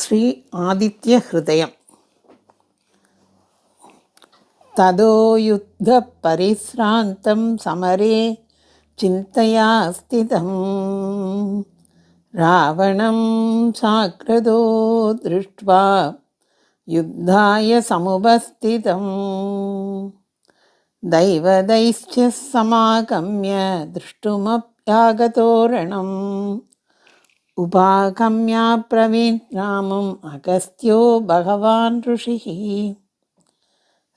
श्री आदित्यहृदयम् तदो युद्धपरिश्रान्तं समरे चिन्तया स्थितं रावणं साग्रदो दृष्ट्वा युद्धाय समुपस्थितं दैवदैश्च समागम्य द्रष्टुमप्यागतोरणम् उपागम्याब्रवीन्रामम् अगस्त्यो भगवान् ऋषिः।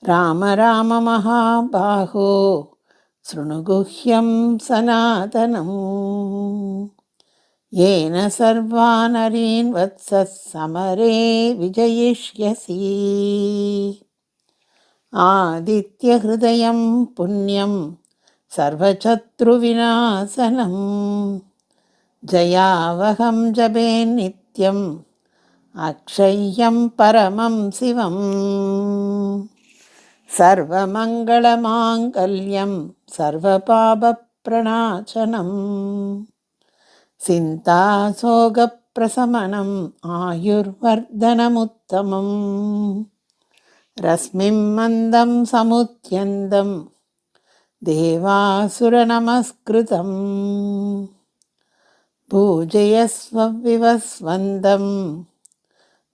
राम राम महाबाहो शृणुगुह्यं सनातनम्। येन सर्वानरीन् वत्सः समरे विजयिष्यसि। आदित्यहृदयं पुण्यं सर्वशत्रुविनाशनम् ஜயாவகம் ஜபே நித்யம் அக்ஷயம் பரமம் சிவம் சர்வமங்களமாங்கல்யம் சர்வபாபப்பிரணாசனம் சிந்தாசோகப்பிரசமனம் ஆயுர்வர்தனமுத்தமம் ரஸ்மிம் மந்தம் சமுத்யந்தம் தேவாசுரநமஸ்கிருதம் பூஜயஸ்வவிவஸ்வந்தம்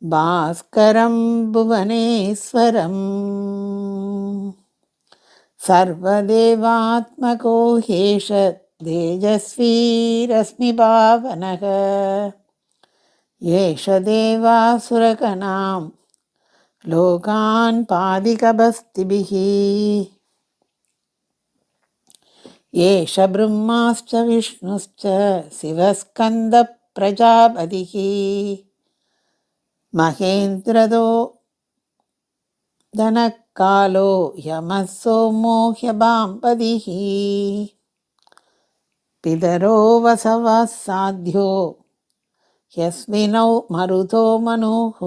பாஸ்கரம் புவனேஸ்வரம் சர்வதேவாத்மகோ ஹேஷ தேஜஸ்வீரஸ்மிபாவனக ஏஷ தேவாசுரகனாம் லோகான் பாதிகபஸ்திபிகி पादिकभस्तिभिः एष ब्रह्माश्च विष्णुश्च शिवस्कन्दप्रजापतिः महेन्द्रदो धनकालो यमः सोमो ह्यभाम्पदिः पितरो वसवः साध्यो ह्यस्मिनौ मरुतो मनुः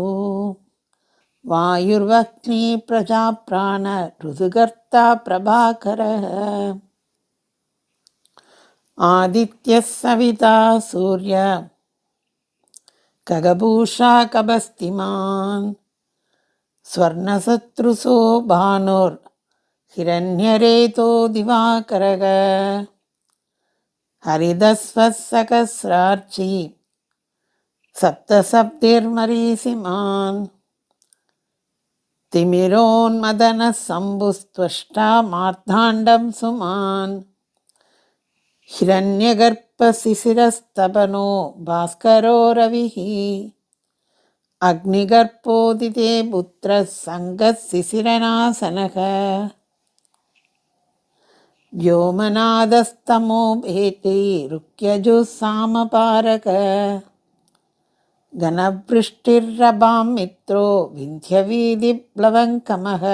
वायुर्वह्नि प्रजाप्राण ऋतुकर्ता प्रभाकरः आदित्यः सविता सूर्य खगभूषा कबस्तिमान् स्वर्णशत्रुसो भानुर्हिरण्यरेतो दिवाकरः हरिदस्वः सकस्रार्ची सप्तसप्तिर्मरीसिमान् तिमिरोन्मदनः सम्भुस्त्वष्टा मार्ताण्डं सुमान् हिरण्यगर्भशिशिरस्तपनो भास्करो रविः अग्निगर्भोदिते पुत्रः सङ्गः शिशिरनासनः व्योमनादस्तमो भेति रुक्यजुस्सामपारक घनवृष्टिर्रभां मित्रो विन्ध्यवीधिप्लवङ्कमः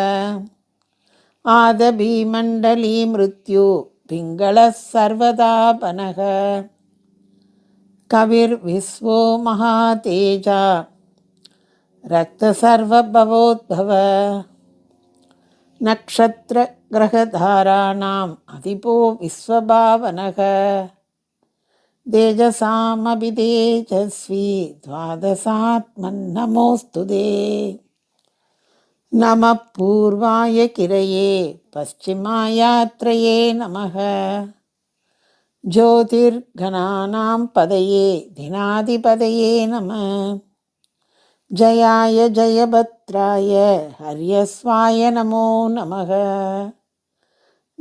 आदभीमण्डली मृत्यु पिङ्गळः सर्वदापनः कविर्विश्वो महातेजा रक्तसर्वभवोद्भव नक्षत्रग्रहधाराणाम् अधिपो विश्वभावनः तेजसामपि तेजस्वी द्वादशात्मन्नमोऽस्तु நம பூர்வாய கிரையே பஷ்டிமாயாத்திரையே நமக. ஜோதிர்கணானாம் பதையே தினாதிபதையே நம. ஜயாய ஜயபத்ராய ஹரியஸ்வாய நமோ நமக.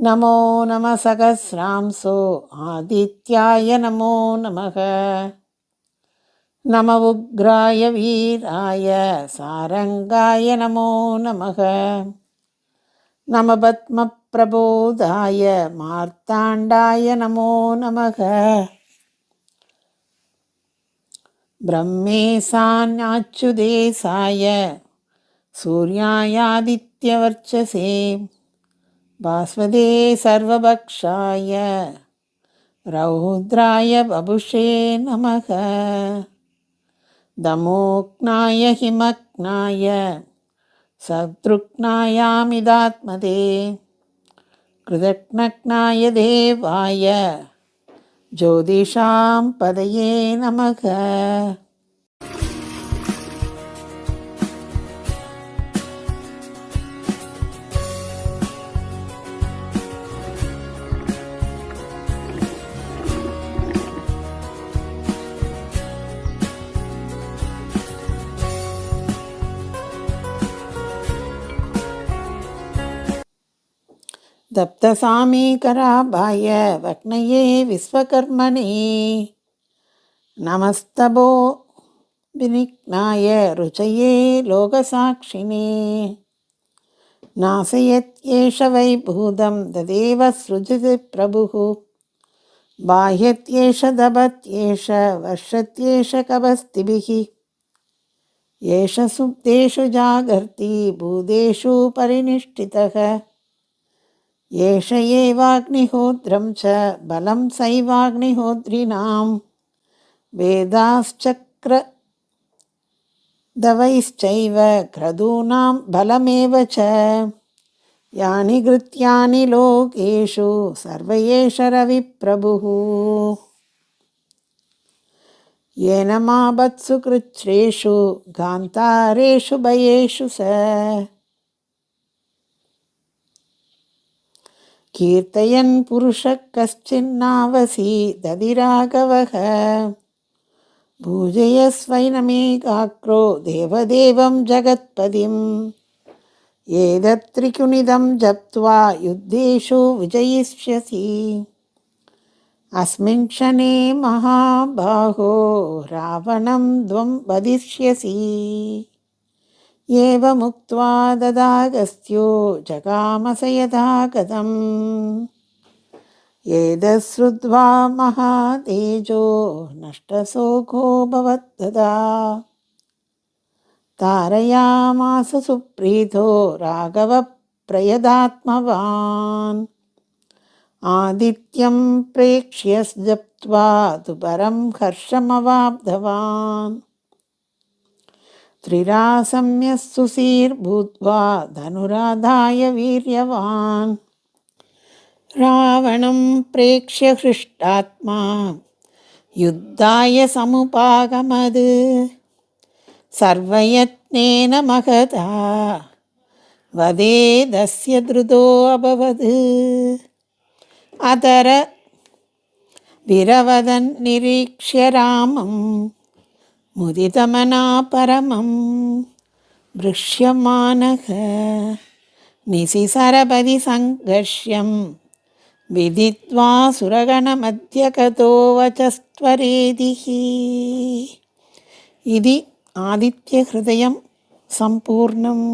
நமோ நம சகசிராம்சோ ஆதித்யாய நமோ நமக. நம உக்ராய வீராய சாரங்காய நமோ நமக. நம பத்ம பிரபோதாய மார்த்தாண்டாய நமோ நமக. பிரம்மேசாநாச்சுதேசாய சூர்யாயாதித்யவர்ச்சசே. பாஸ்வதே சர்வபக்ஷாய ரௌத்ராய பபுஷே நமக. दमोक्नाय हिमक्नाय सदृक्नायामिदात्मदे कृतज्ञज्ञाय देवाय ज्योतिषां पदये नमः तप्तसामीकराभाय वक्नये विश्वकर्मणे। नमस्तभो विनिघ्नाय रुचये लोकसाक्षिणे। नाशयत्येष वै भूतं तदेव सृजति प्रभुः। बाह्यत्येष दभत्येष वर्षत्येष कवस्तिभिः। एष सुप्तेषु जागर्ति, भूतेषु परिनिष्ठितः। एष एवाग्निहोत्रं च बलं सैवाग्निहोत्रिणां वेदाश्चक्र दवैश्चैव क्रतूनां बलमेव च यानि कृत्यानि लोकेषु सर्व एष रविप्रभुः येन मावत्सु कृच्छ्रेषु गान्तारेषु भयेषु स கீர்த்தயன் புருஷ கஷ்டின்னாவசீததிராகவக பூஜயஸ்வைனமேகாக்ரோ தேவதேவம் ஜகத்பதிம். ஏதத்ரிகுணிதம் ஜப்த்வா யுத்தேஷு விஜயிஷ்யசி. அஸ்மின் க்ஷணே மகாபாகோ ராவணம் துவம் வதிஷ்யசி. एवमुक्त्वा ददागस्त्यो जगामस यथा गतम् एतश्रुत्वा महातेजो नष्टशोको भवत्तदा तारयामास सुप्रीतो राघवप्रयदात्मवान्। आदित्यं प्रेक्ष्य जप्त्वा तु परं हर्षमवाब्धवान् ஸ்திரிராசம்யஸ்து சீர்பூத்வா தனுராதாய வீரியவான் ராவணம் பிரேக்ஷ ஹிருஷ்டாத்மா யுத்தாய சமுபாகமது சர்வயத்னேன மகதா வதேதஸ்ய திருதோ அபவது அதர விரவதன் நிரீக்ஷ ராமம் முதிதமனா பரமம் பிருஷ்யமானக. நிசிசரபதி சங்கர்ஷ்யம் விதித்வா சுரகணமத்தியகதோ வச்சஸ்வரேதிஹி இது ஆதித்ய ஹிருதயம் சம்பூர்ணம்.